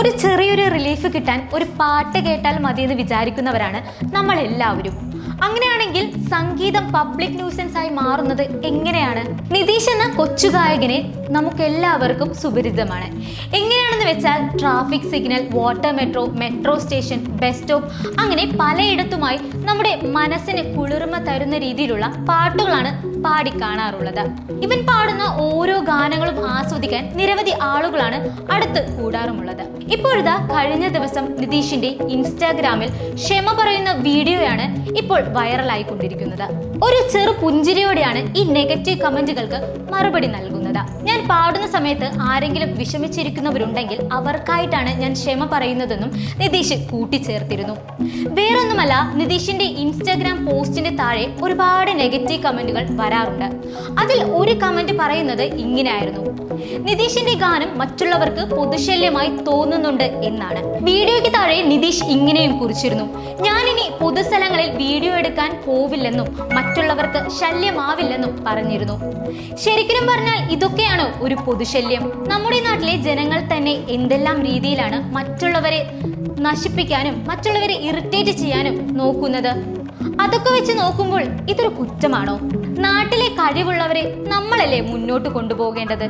ഒരു ചെറിയൊരു റിലീഫ് കിട്ടാൻ ഒരു പാട്ട് കേട്ടാൽ മതി എന്ന് വിചാരിക്കുന്നവരാണ് നമ്മൾ എല്ലാവരും അങ്ങനെയാണെങ്കിൽ സംഗീതം പബ്ലിക് ന്യൂസൻസ് ആയി മാറുന്നത് എങ്ങനെയാണ്? നിതീഷ് എന്ന കൊച്ചു ഗായകനെ നമുക്ക് എല്ലാവർക്കും സുപരിചിതമാണ്. എങ്ങനെയാണെന്ന് വെച്ചാൽ traffic signal water metro metro station bus stop അങ്ങനെ പലയിടത്തുമായി നമ്മുടെ മനസ്സിന് കുളിർമ തരുന്ന രീതിയിലുള്ള പാട്ടുകളാണ് പാടി കാണാറുള്ളത്. ഇവൻ പാടുന്ന ഓരോ ഗാനങ്ങളും ആസ്വദിക്കാൻ നിരവധി ആളുകളാണ് അടുത്ത് കൂടാറുമുള്ളത്. ഇപ്പോഴിതാ കഴിഞ്ഞ ദിവസം നിതീഷിന്റെ ഇൻസ്റ്റാഗ്രാമിൽ ക്ഷമ പറയുന്ന വീഡിയോയാണ് ഇപ്പോൾ വൈറലായിക്കൊണ്ടിരിക്കുന്നത്. ഒരു ചെറു പുഞ്ചിരിയോടെയാണ് ഈ നെഗറ്റീവ് കമന്റുകൾക്ക് മറുപടി നൽകുന്നത്. ഞാൻ പാടുന്ന സമയത്ത് ആരെങ്കിലും വിഷമിച്ചിരിക്കുന്നവരുണ്ടെങ്കിൽ അവർക്കായിട്ടാണ് ഞാൻ ക്ഷമ പറയുന്നതെന്നും നിതീഷ് കൂട്ടിച്ചേർത്തിരുന്നു. വേറൊന്നുമല്ല നിതീഷിന്റെ ഇൻസ്റ്റാഗ്രാം പോസ്റ്റിന്റെ താഴെ ഒരുപാട് നെഗറ്റീവ് കമന്റുകൾ വരാറുണ്ട്. അതിൽ ഒരു കമന്റ് പറയുന്നത് ഇങ്ങനെയായിരുന്നു. നിതീഷിന്റെ ഗാനം മറ്റുള്ളവർക്ക് പൊതുശല്യമായി തോന്നുന്നുണ്ട് എന്നാണ്. വീഡിയോയ്ക്ക് താഴെ നിതീഷ് ഇങ്ങനെയും കുറിച്ചിരുന്നു. ഞാനിനി പൊതുസ്ഥലങ്ങളിൽ വീഡിയോ എടുക്കാൻ പോവില്ലെന്നും മറ്റുള്ളവർക്ക് ശല്യമാവില്ലെന്നും പറഞ്ഞിരുന്നു. ശരിക്കും പറഞ്ഞാൽ ഇതൊക്കെയാണ് ഒരു പൊതുശല്യം? നമ്മുടെ നാട്ടിലെ ജനങ്ങൾ തന്നെ എന്തെല്ലാം രീതിയിലാണ് മറ്റുള്ളവരെ നശിപ്പിക്കാനും മറ്റുള്ളവരെ ഇറിറ്റേറ്റ് ചെയ്യാനും നോക്കുന്നത്? അതൊക്കെ വെച്ച് നോക്കുമ്പോൾ ഇതൊരു കുറ്റമാണോ? നാട്ടിലെ കഴിവുള്ളവരെ നമ്മളല്ലേ മുന്നോട്ട് കൊണ്ടുപോകേണ്ടത്?